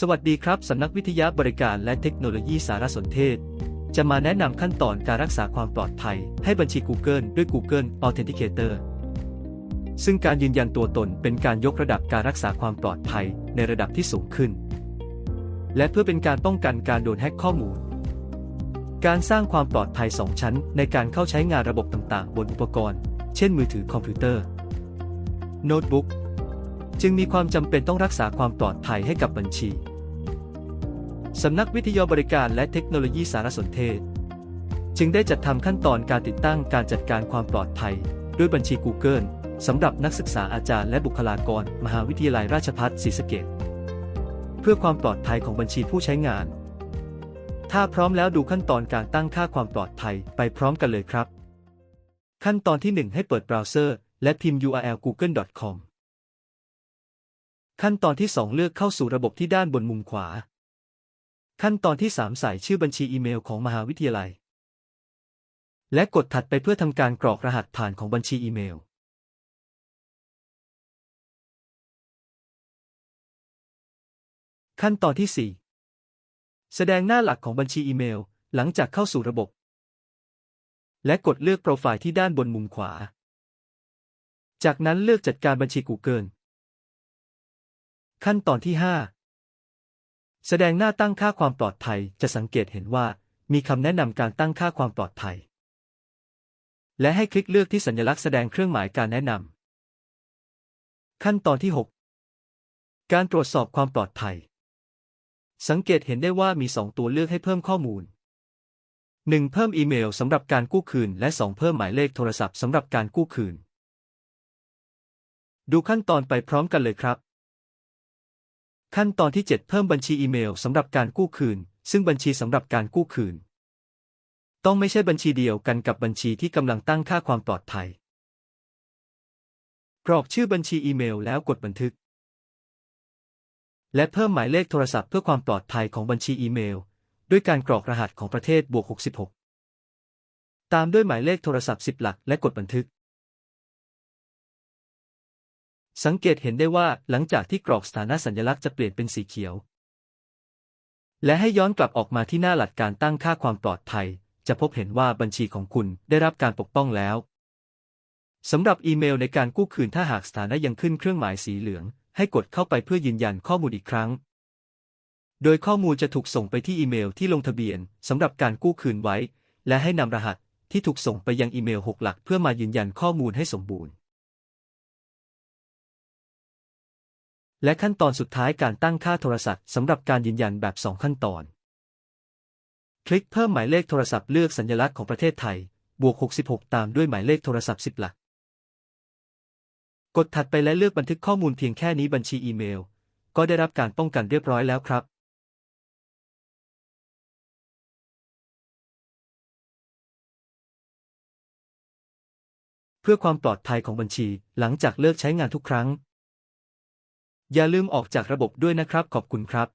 สวัสดีครับ สำนักวิทยาบริการและเทคโนโลยีสารสนเทศ จะมาแนะนำขั้นตอนการรักษาความปลอดภัย ให้บัญชี Google ด้วย Google Authenticator ซึ่งการยืนยันตัวตนเป็นการยกระดับการรักษาความปลอดภัยในระดับที่สูงขึ้น และเพื่อเป็นการป้องกันการโดนแฮ็กข้อมูล การสร้างความปลอดภัย 2 ชั้น ในการเข้าใช้งานระบบต่างๆ บนอุปกรณ์ เช่น มือถือคอมพิวเตอร์ โน้ตบุ๊ก จึงมีความจำเป็นต้องรักษาความปลอดภัยให้กับบัญชี สำนักวิทยาบริการและเทคโนโลยีสารสนเทศ จึงได้จัดทำขั้นตอนการติดตั้งการจัดการความปลอดภัย ด้วยบัญชี Google สำหรับนักศึกษาอาจารย์และบุคลากร มหาวิทยาลัยราชภัฏศรีสะเกษเพื่อความปลอดภัยของบัญชีผู้ใช้งาน ถ้าพร้อมแล้วดูขั้นตอนการตั้งค่าความปลอดภัยไปพร้อมกันเลยครับ ขั้นตอนที่ 1 ให้เปิดเบราว์เซอร์ และพิมพ์ URL google.com ขั้นตอนที่ 2 เลือกเข้าสู่ระบบที่ด้านบนมุมขวา ขั้นตอนที่ 3 ใส่ชื่อบัญชีอีเมลของมหาวิทยาลัย และกดถัดไปเพื่อทำการกรอกรหัสผ่านของบัญชีอีเมล ขั้นตอนที่ 4 แสดงหน้าหลักของบัญชีอีเมล หลังจากเข้าสู่ระบบ และกดเลือกโปรไฟล์ที่ด้านบนมุมขวา จากนั้นเลือกจัดการบัญชี Google ขั้นตอนที่ 5 แสดงหน้าตั้งค่าความปลอดภัยจะสังเกตเห็นว่า มีคำแนะนำการตั้งค่าความปลอดภัย และให้คลิกเลือกที่สัญลักษณ์แสดงเครื่องหมายการแนะนำขั้นตอนที่ 6 การตรวจสอบความปลอดภัย สังเกตเห็นได้ว่ามี 2 ตัวเลือกให้เพิ่มข้อมูล 1. เพิ่มอีเมลสำหรับการกู้คืน และ 2 เพิ่มหมายเลขโทรศัพท์สำหรับการกู้คืน ดูขั้นตอนไปพร้อมกันเลยครับ ขั้นตอนที่ 7 เพิ่มบัญชีอีเมลสำหรับการกู้คืน ซึ่งบัญชีสำหรับการกู้คืน ต้องไม่ใช่บัญชีเดียวกันกับบัญชีที่กำลังตั้งค่าความปลอดภัย กรอกชื่อบัญชีอีเมลแล้วกดบันทึก และเพิ่มหมายเลขโทรศัพท์เพื่อความปลอดภัยของบัญชีอีเมล ด้วยการกรอกรหัสของประเทศบวก 66 ตามด้วยหมายเลขโทรศัพท์ 10 หลักและกดบันทึก สังเกตเห็นได้ว่าหลังจากที่กรอกสถานะสัญลักษณ์จะเปลี่ยนเป็นสีเขียว และให้ย้อนกลับออกมาที่หน้าหลักการตั้งค่าความปลอดภัย จะพบเห็นว่าบัญชีของคุณได้รับการปกป้องแล้วสำหรับอีเมลในการกู้คืนถ้าหากสถานะยังขึ้นเครื่องหมายสีเหลือง ให้กดเข้าไปเพื่อยืนยันข้อมูลอีกครั้ง โดยข้อมูลจะถูกส่งไปที่อีเมลที่ลงทะเบียนสำหรับการกู้คืนไว้ และให้นำรหัสที่ถูกส่งไปยังอีเมล 6 หลัก เพื่อมายืนยันข้อมูลให้สมบูรณ์ และขั้นตอนสุดท้ายการตั้งค่าโทรศัพท์สำหรับการยืนยันแบบ 2 ขั้นตอน คลิกเพิ่มหมายเลขโทรศัพท์เลือกสัญลักษณ์ของประเทศไทย บวก 66 ตามด้วยหมายเลขโทรศัพท์ 10 หลัก กดถัดไปและเลือกบันทึกข้อมูลเพียงแค่นี้บัญชีอีเมล ก็ได้รับการป้องกันเรียบร้อยแล้วครับเพื่อความปลอดภัยของบัญชี หลังจากเลิกใช้งานทุกครั้ง อย่าลืมออกจากระบบด้วยนะครับขอบคุณครับ